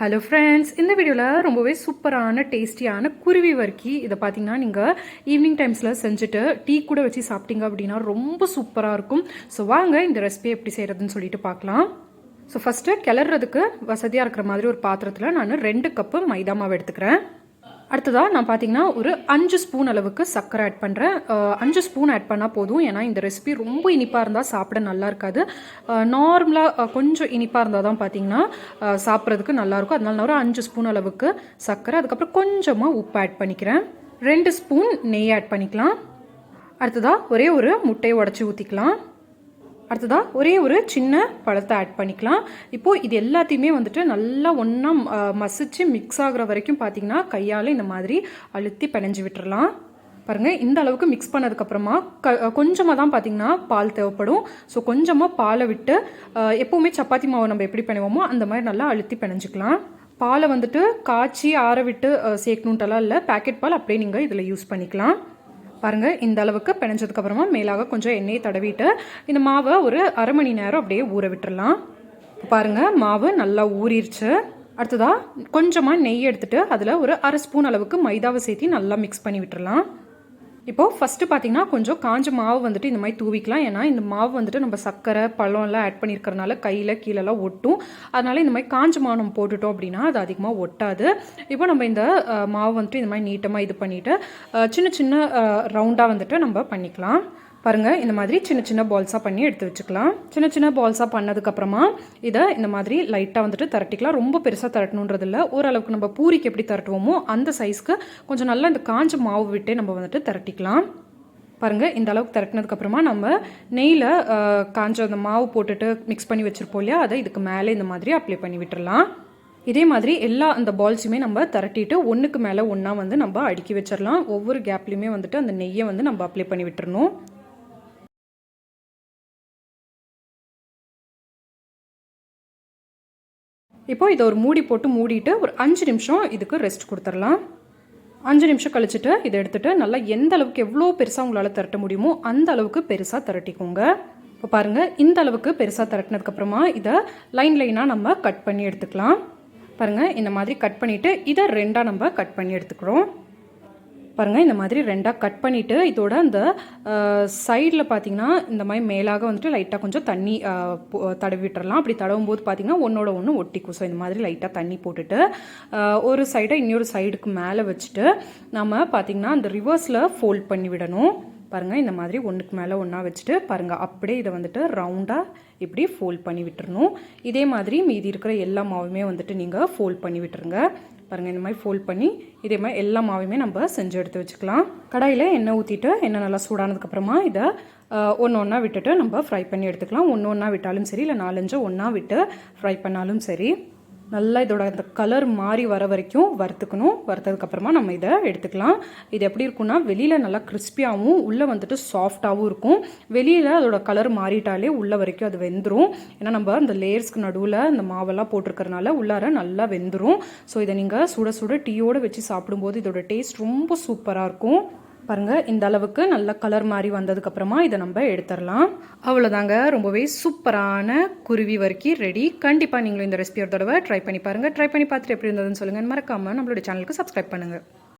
Hello friends இந்த வீடியோவில் ரொம்பவே சூப்பரான டேஸ்டியான குருவி வர்க்கி இதை பார்த்தீங்கன்னா நீங்கள் ஈவினிங் டைம்ஸில் செஞ்சுட்டு டீ கூட வச்சு சாப்பிட்டீங்க அப்படின்னா ரொம்ப சூப்பராக இருக்கும். ஸோ வாங்க இந்த ரெசிபி எப்படி செய்கிறதுன்னு சொல்லிட்டு பார்க்கலாம் ஸோ ஃபஸ்ட்டு கிளறதுக்கு வசதியாக இருக்கிற மாதிரி ஒரு பாத்திரத்தில் நான் ரெண்டு கப்பு மைதா மாவு எடுத்துக்கிறேன். அடுத்ததாக நான் பார்த்தீங்கன்னா ஒரு அஞ்சு ஸ்பூன் அளவுக்கு சர்க்கரை ஆட் பண்ணுறேன் அஞ்சு ஸ்பூன் ஆட் பண்ணால் போதும். ஏன்னா இந்த ரெசிபி ரொம்ப இனிப்பாக இருந்தால் சாப்பிட நல்லா இருக்காது. நார்மலாக கொஞ்சம் இனிப்பாக இருந்தால் தான் பார்த்தீங்கன்னா சாப்பிட்றதுக்கு நல்லாயிருக்கும் அதனால நான் ஒரு அஞ்சு ஸ்பூன் அளவுக்கு சர்க்கரை அதுக்கப்புறம் கொஞ்சமாக உப்பு ஆட் பண்ணிக்கிறேன். ரெண்டு ஸ்பூன் நெய் ஆட் பண்ணிக்கலாம். அடுத்ததாக ஒரே ஒரு முட்டையை உடச்சி ஊற்றிக்கலாம் அடுத்ததாக ஒரே ஒரு சின்ன பழத்தை ஆட் பண்ணிக்கலாம். இப்போது இது எல்லாத்தையுமே வந்துட்டு நல்லா ஒன்றா மசிச்சு மிக்ஸ் ஆகுற வரைக்கும் பார்த்தீங்கன்னா கையால் இந்த மாதிரி அழுத்தி பிணைஞ்சு விட்டுறலாம். பாருங்கள் இந்த அளவுக்கு மிக்ஸ் பண்ணதுக்கப்புறமா க கொஞ்சமாக தான் பார்த்தீங்கன்னா பால் தேவைப்படும். ஸோ கொஞ்சமாக பாலை விட்டு எப்போவுமே சப்பாத்தி மாவு நம்ம எப்படி பிணைவோமோ அந்த மாதிரி நல்லா அழுத்தி பிணைஞ்சிக்கலாம். பாலை வந்துட்டு காய்ச்சி ஆற விட்டு சேர்க்கணுன்ட்டெல்லாம் இல்லை. பேக்கெட் பால் அப்படியே நீங்கள் இதில் யூஸ் பண்ணிக்கலாம். பாருங்கள் இந்த அளவுக்கு பிணைஞ்சதுக்கப்புறமா மேலாக கொஞ்சம் எண்ணெயை தடவிட்டு இந்த மாவை ஒரு அரை மணி நேரம் அப்படியே ஊற விட்டுடலாம் பாருங்கள் மாவு நல்லா ஊறிடுச்சு அடுத்ததாக கொஞ்சமாக நெய் எடுத்துகிட்டு அதில் ஒரு அரை ஸ்பூன் அளவுக்கு மைதாவை சேர்த்து நல்லா மிக்ஸ் பண்ணி விட்டுடலாம் இப்போது ஃபஸ்ட்டு பார்த்தீங்கன்னா கொஞ்சம் காஞ்ச மாவு வந்துட்டு இந்த மாதிரி தூவிக்கலாம். ஏன்னா இந்த மாவு வந்துட்டு நம்ம சர்க்கரை பழம்லாம் ஆட் பண்ணியிருக்கிறனால கையில் கீழெல்லாம் ஒட்டும். அதனால் இந்த மாதிரி காஞ்ச மாவு நம்ம போட்டுட்டோம் அப்படின்னா அது அதிகமாக ஒட்டாது. இப்போ நம்ம இந்த மாவு வந்துட்டு இந்த மாதிரி நீட்டமாக இது பண்ணிவிட்டு சின்ன சின்ன ரவுண்டாக வந்துட்டு நம்ம பண்ணிக்கலாம். பாருங்கள் இந்த மாதிரி சின்ன சின்ன பால்ஸாக பண்ணி எடுத்து வச்சுக்கலாம். சின்ன சின்ன பால்ஸாக பண்ணதுக்கப்புறமா இதை இந்த மாதிரி லைட்டாக வந்துட்டு திரட்டிக்கலாம். ரொம்ப பெருசாக திரட்டணுன்றது இல்லை. ஓரளவுக்கு நம்ம பூரிக்கு எப்படி திரட்டுவோமோ அந்த சைஸ்க்கு கொஞ்சம் நல்லா இந்த காஞ்ச மாவு விட்டே நம்ம வந்துட்டு திரட்டிக்கலாம். பாருங்கள் இந்த அளவுக்கு திரட்டினதுக்கப்புறமா நம்ம நெய்யில் காஞ்ச அந்த மாவு போட்டுட்டு மிக்ஸ் பண்ணி வச்சுருப்போம் இல்லையா? அதை இதுக்கு மேலே இந்த மாதிரி அப்ளை பண்ணி விட்டுடலாம் இதே மாதிரி எல்லா அந்த பால்ஸுமே நம்ம திரட்டிட்டு ஒன்றுக்கு மேலே ஒன்றா வந்து நம்ம அடுக்கி வச்சிடலாம் ஒவ்வொரு கேப்லேயுமே வந்துட்டு அந்த நெய்யை வந்து நம்ம அப்ளை பண்ணி விட்டுறணும். இப்போ இதை ஒரு மூடி போட்டு மூடிட்டு ஒரு அஞ்சு நிமிஷம் இதுக்கு ரெஸ்ட் கொடுத்துடலாம். அஞ்சு நிமிஷம் கழிச்சுட்டு இதை எடுத்துகிட்டு நல்லா எந்த அளவுக்கு எவ்வளோ பெருசாக உங்களால் திரட்ட முடியுமோ அந்த அளவுக்கு பெருசாக திரட்டிக்கோங்க. இப்போ பாருங்கள் இந்த அளவுக்கு பெருசாக திரட்டினதுக்கப்புறமா இதை லைன் லைனாக நம்ம கட் பண்ணி எடுத்துக்கலாம். பாருங்கள் இந்த மாதிரி கட் பண்ணிவிட்டு இதை ரெண்டாக நம்ம கட் பண்ணி எடுத்துக்கிறோம். பாருங்கள் இந்த மாதிரி ரெண்டாக கட் பண்ணிவிட்டு இதோட அந்த சைடில் பார்த்தீங்கன்னா இந்த மாதிரி மேலாக வந்துட்டு லைட்டாக கொஞ்சம் தண்ணி தடவி விட்டுறலாம். அப்படி தடவும் போது பார்த்தீங்கன்னா ஒன்றோட ஒன்று ஒட்டிக்கும் ஸோ இந்த மாதிரி லைட்டாக தண்ணி போட்டுட்டு ஒரு சைடை இன்னொரு சைடுக்கு மேலே வச்சுட்டு நம்ம பார்த்திங்கன்னா அந்த ரிவர்ஸில் ஃபோல்ட் பண்ணி விடணும். பாருங்கள் இந்த மாதிரி ஒன்றுக்கு மேலே ஒன்றா வச்சுட்டு பாருங்கள் அப்படியே இதை வந்துட்டு ரவுண்டாக இப்படி ஃபோல்ட் பண்ணி விட்டுறணும். இதே மாதிரி மீதி இருக்கிற எல்லா மாவுமே வந்துட்டு நீங்கள் ஃபோல்ட் பண்ணி விட்டுருங்க. பாருங்கள் இந்த மாதிரி ஃபோல்ட் பண்ணி இதே மாதிரி எல்லா மாவையுமே நம்ம செஞ்சு எடுத்து வச்சுக்கலாம். கடாயில் எண்ணெய் ஊற்றிட்டு எண்ணெய் நல்லா சூடானதுக்கப்புறமா இதை ஒன்று ஒன்றா விட்டுட்டு நம்ம ஃப்ரை பண்ணி எடுத்துக்கலாம். ஒன்று ஒன்றா விட்டாலும் சரி இல்லை நாலஞ்சு ஒன்றா விட்டு ஃப்ரை பண்ணாலும் சரி. நல்லா இதோட அந்த கலர் மாறி வர வரைக்கும் வறுத்துக்கணும். வறுத்ததுக்கப்புறமா நம்ம இதை எடுத்துக்கலாம். இது எப்படி இருக்குன்னா வெளியில் நல்லா கிறிஸ்பியாகவும் உள்ளே வந்துட்டு சாஃப்டாகவும் இருக்கும். வெளியில் அதோட கலர் மாறிட்டாலே உள்ளே வரைக்கும் அது வெந்துடும் ஏன்னா நம்ம அந்த லேயர்ஸ்க்கு நடுவில் இந்த மாவெல்லாம் போட்டிருக்கறனால உள்ளார நல்லா வெந்துடும் ஸோ இதை நீங்கள் சுட சுட டீயோடு வச்சு சாப்பிடும்போது இதோட டேஸ்ட் ரொம்ப சூப்பராக இருக்கும். பாருங்கள் இந்த அளவுக்கு நல்ல கலர் மாதிரி வந்ததுக்கப்புறமா இதை நம்ம எடுத்துடலாம். அவ்வளோதாங்க. ரொம்பவே சூப்பரான குருவி வரைக்கும் ரெடி கண்டிப்பாக நீங்களும் இந்த ரெசிபி ஒரு தடவை ட்ரை பண்ணி பாருங்கள் ட்ரை பண்ணி பார்த்துட்டு எப்படி இருந்ததுன்னு சொல்லுங்கள் மறக்காமல் நம்மளோட சேனலுக்கு சப்ஸ்கிரைப் பண்ணுங்கள்